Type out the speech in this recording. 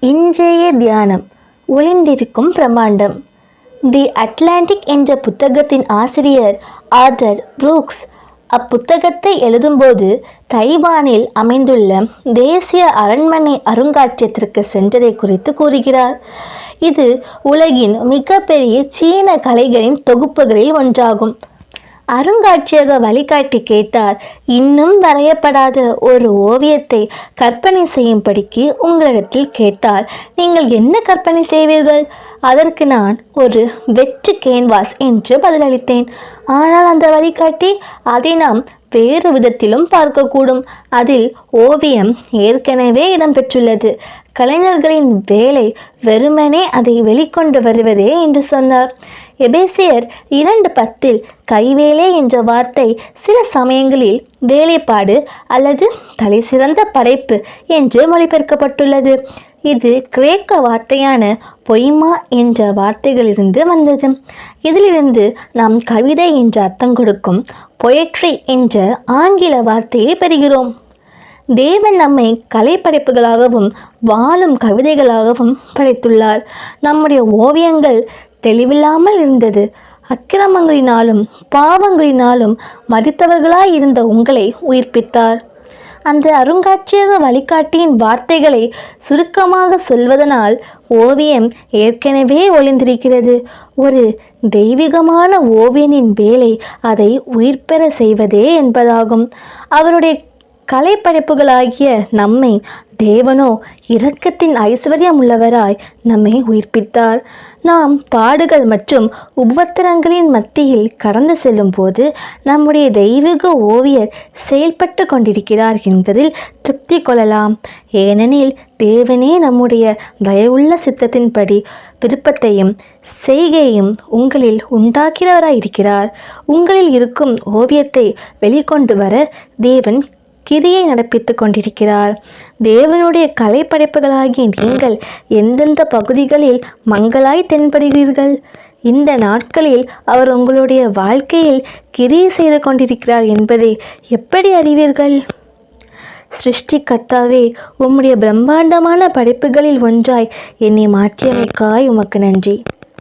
இன்றைய தியானம். ஒளிந்திருக்கும் பிரம்மாண்டம். தி அட்லாண்டிக் என்ற புத்தகத்தின் ஆசிரியர் ஆதர் புரூக்ஸ் அப்புத்தகத்தை எழுதும்போது தைவானில் அமைந்துள்ள தேசிய அரண்மனை அருங்காட்சியத்திற்கு சென்றதை குறித்து கூறுகிறார். இது உலகின் மிகப்பெரிய சீன கலைகளின் தொகுப்புகளில் ஒன்றாகும். அருங்காட்சியக வழிகாட்டி கேட்டார். இன்னும் வரையப்படாத ஒரு ஓவியத்தை கற்பனை செய்யும்படிக்கு உங்களிடத்தில் கேட்டால் நீங்கள் என்ன கற்பனை செய்வீர்கள்? அதற்கு நான் ஒரு வெற்று கேன்வாஸ் என்று பதிலளித்தேன். ஆனால் அந்த வழிகாட்டி அதை நாம் வேறு விதத்திலும் பார்க்கக்கூடும். அதில் ஓவியம் ஏற்கனவே இடம்பெற்றுள்ளது. கலைஞர்களின் வேலை வெறுமனே அதை வெளிக்கொண்டு வருவதே என்று சொன்னார். எபேசியர் இரண்டு பத்தில் கைவேலை என்ற வார்த்தை சில சமயங்களில் வேலைப்பாடு அல்லது தலைசிறந்த படைப்பு என்று மொழிபெயர்க்கப்பட்டுள்ளது. இது கிரேக்க வார்த்தையான பொய்மா என்ற வார்த்தைகளிலிருந்து வந்தது. இதிலிருந்து நாம் கவிதை என்ற அர்த்தம் கொடுக்கும் பொயட்ரி என்ற ஆங்கில வார்த்தையை பெறுகிறோம். தேவன் நம்மை கலைப்படைப்புகளாகவும் வாழும் கவிதைகளாகவும் படைத்துள்ளார். நம்முடைய ஓவியங்கள் தெளிவில்லாமல் இருந்தது. அக்கிரமங்களினாலும் பாவங்களினாலும் மதித்தவர்களாய் இருந்த உங்களை உயிர்ப்பித்தார். அந்த அருங்காட்சியக வழிகாட்டியின் வார்த்தைகளை சுருக்கமாக சொல்வதனால் ஓவியம் ஏற்கனவே ஒளிந்திருக்கிறது. ஒரு தெய்வீகமான ஓவியனின் வேலை அதை உயிர்பெற செய்வதே என்பதாகும். அவருடைய கலைப்படைப்புகளாகிய நம்மை தேவனோ இரக்கத்தின் ஐஸ்வர்யம் உள்ளவராய் நம்மை உயிர்ப்பித்தார். நாம் பாடுகள் மற்றும் உபத்திரங்களின் மத்தியில் கடந்து செல்லும் போது நம்முடைய தெய்வீக ஓவியர் செயல்பட்டு கொண்டிருக்கிறார் என்பதில் திருப்தி கொள்ளலாம். ஏனெனில் தேவனே நம்முடைய தயவுள்ள சித்தத்தின்படி விருப்பத்தையும் செய்கையும் உங்களில் உண்டாக்கிறவராயிருக்கிறார் உங்களில் இருக்கும் ஓவியத்தை வெளிக்கொண்டு வர தேவன் கிரியை நடப்பித்து கொண்டிருக்கிறார். தேவனுடைய கலைப்படைப்புகளாகிய நீங்கள் எந்தெந்த பகுதிகளில் மங்களாய் தென்படுகிறீர்கள்? இந்த நாட்களில் அவர் உங்களுடைய வாழ்க்கையில் கிரியை செய்து கொண்டிருக்கிறார் என்பதை எப்படி அறிவீர்கள்? சிருஷ்டிகர்த்தாவே உம்முடைய பிரம்மாண்டமான படைப்புகளில் ஒன்றாய் என்னை மாற்றியமைக்காய் உமக்கு நன்றி.